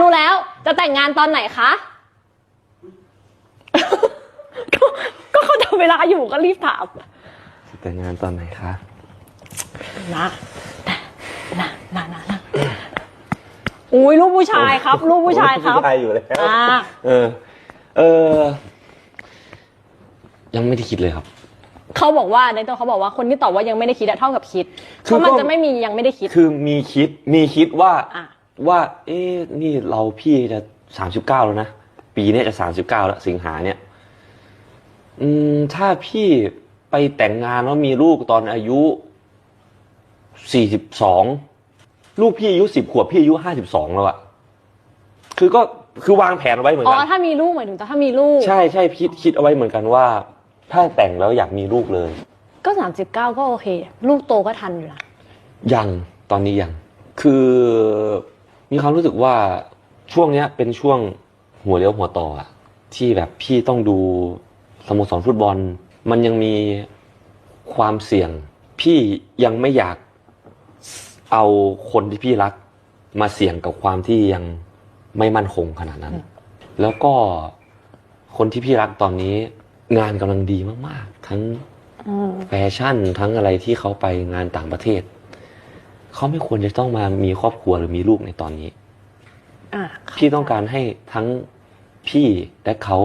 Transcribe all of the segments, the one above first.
รู้แล้ว จะแต่งงานตอนไหนคะ ก็ก็เขาทำเวลาอยู่ก็รีบถามแต่งงานตอนไหนคะนะนะนะนะนะอุ้ยลูกผู้ชายครับ ลูกผู้ชายครับผู้ชายอยู่แล้วอ่าเออ เออ ยังไม่ได้คิดเลยครับ เขาบอกว่าในตัวเขาบอกว่าคนที่ตอบว่ายังไม่ได้คิดอะเท่ากับคิดคืเพอราะมันก็จะไม่มียังไม่ได้คิด คือมีคิด มีคิดว่าอะ ว่า เอ๊ะนี่เราพี่จะสามสิบเก้าแล้วนะ ปีเนี้ยจะสามสิบเก้าแล้ว สิงหาเนี่ย อืม ถ้าพี่ไปแต่งงานแล้วมีลูกตอนอายุสี่สิบสองลูกพี่อายุสิบขวบพี่อายุห้าสิบสองแล้วอะคือก็คือวางแผนเอาไว้เหมือนอ๋กัอน ถ้ามีลูกหมายถึงถ้ามีลูก ใช่ใช่คิดคิดเอาไว้เหมือนกันว่า ถ้าแต่งแล้วอยากมีลูกเลย ก็สามสิบเก้าก็โอเค ลูกโตก็ทันอยู่ละยังตอนนี้ยัง คือ มีความรู้สึกว่าช่วงเนี้ยเป็นช่วงหัวเลี้ยวหัวต่ออะที่แบบพี่ต้องดูสโมสรฟุตบอล มันยังมีความเสี่ยง พี่ยังไม่อยากเอาคนที่พี่รัก มาเสี่ยงกับความที่ยังไม่มั่นคงขนาดนั้น แล้วก็คนที่พี่รักตอนนี้ งานกำลังดีมาก ๆ ทั้งอืมแฟชั่นทั้งอะไรที่เขาไปงานต่างประเทศ เขาไม่ควรจะต้องมามีครอบครัวหรือมีลูกในตอนนี้อะพี่ต้องการให้ทั้งพี่และเขา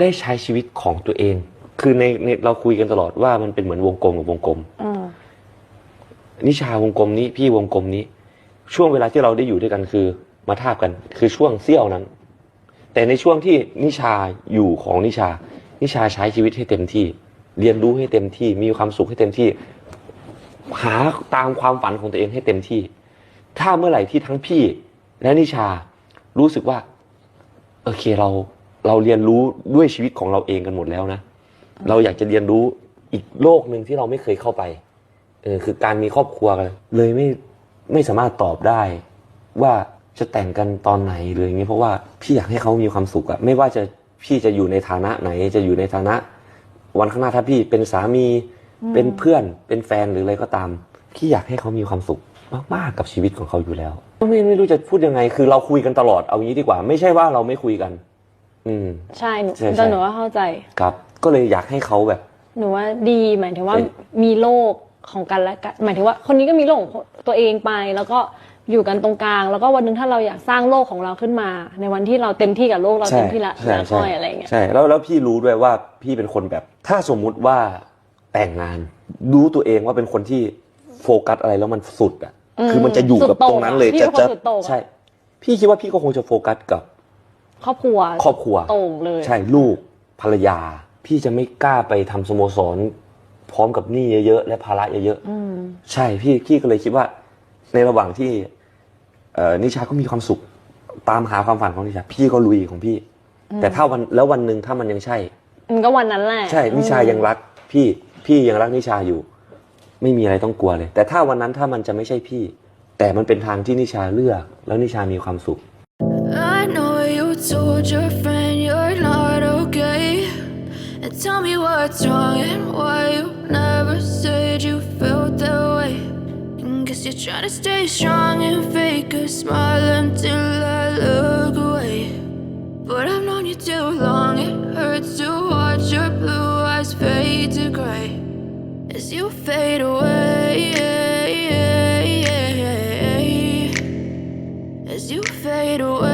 ได้ใช้ชีวิตของตัวเอง คือในในเราคุยกันตลอดว่ามันเป็นเหมือนวงกลมกับวงกลมอืมนิชาวงกลมนี้ พี่วงกลมนี้ ช่วงเวลาที่เราได้อยู่ด้วยกันคือ มาทาบกัน คือช่วงเสี้ยวนั้น แต่ในช่วงที่นิชาอยู่ของนิชา นิชาใช้ชีวิตให้เต็มที่ เรียนรู้ให้เต็มที่ มีความสุขให้เต็มที่ หาตามความฝันของตัวเองให้เต็มที่ ถ้าเมื่อไหร่ที่ทั้งพี่และนิชารู้สึกว่า โอเคเราเราเรียนรู้ด้วยชีวิตของเราเองกันหมดแล้วนะ เราอยากจะเรียนรู้อีกโลกหนึ่งที่เราไม่เคยเข้าไปเออคือการมีครอบครัวกันเลยไม่ไม่สามารถตอบได้ ว่าจะแต่งกันตอนไหนเลยอย่างเงี้ยเพราะว่าพี่อยากให้เขามีความสุขอะไม่ว่าจะพี่จะอยู่ในฐานะไหน จะอยู่ในฐานะ วันข้างหน้าถ้าพี่เป็นสามี เป็นเพื่อนเป็นแฟนหรืออะไรก็ตามพี่อยากให้เขามีความสุขมากๆกับชีวิตของเขาอยู่แล้วไม่ไม่รู้จะพูดยังไง คือเราคุยกันตลอดเอางี้ดีกว่า ไม่ใช่ว่าเราไม่คุยกัน อืม ใช่หนูใช่ใช่ แต่หนูว่าเข้าใจ ครับ ก็เลยอยากให้เขาแบบ หนูว่าดีหมายถึงว่าเอ้ยมีโลกของกันและกันหมายถึงว่าคนนี้ก็มีโลกของตัวเองไป แล้วก็อยู่กันตรงกลาง แล้วก็วันหนึงถ้าเราอยากสร้างโลกของเราขึ้นมา ในวันที่เราเต็มที่กับโลกเราเต็มที่ละใช่แล้วใช่ก็อะไรอย่างเงี้ย ใช่แล้วแล้วพี่รู้ด้วยว่าพี่เป็นคนแบบ ถ้าสมมุติว่า แต่งงาน รู้ตัวเองว่าเป็นคนที่โฟกัสอะไรแล้วมันสุดอะอืมคือมันจะอยู่กับสุดโต่ตงรงนั้นเลยพี่จะเป็นคนจะสุดโต่งอะใช่ พี่คิดว่าพี่ก็คงจะโฟกัสกับ ครอบครัวครอบครัวโต่งเลย ใช่ลูกภรรยา พี่จะไม่กล้าไปทำสโมสร พร้อมกับหนี้เยอะๆและภาระเยอะๆอืมใช่พี่พี่ก็เลยคิดว่า ในระหว่างที่เอ่อนิชาก็มีความสุข ตามหาความฝันของนิชา พี่ก็ลุยของพี่ แต่ถ้าวันแล้ววันหนึ่งถ้ามันยังใช่มันก็วันนั้นแหละใช่นิชายังรักพี่ พี่ยังรักนิชาอยู่ ไม่มีอะไรต้องกลัวเลย แต่ถ้าวันนั้นถ้ามันจะไม่ใช่พี่ แต่มันเป็นทางที่นิชาเลือก แล้วนิชามีความสุข I know you told your friend you're not okay. And tell me what's wrong and why you never said you felt that way. And guess you're trying to stay strong and fake a smile until I look away. But I've known you too long, it hurts to you fade away. As you fade away.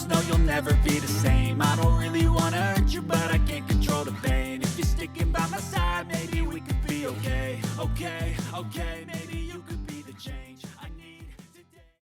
no, you'll never be the same. I don't really wanna hurt you, but I can't.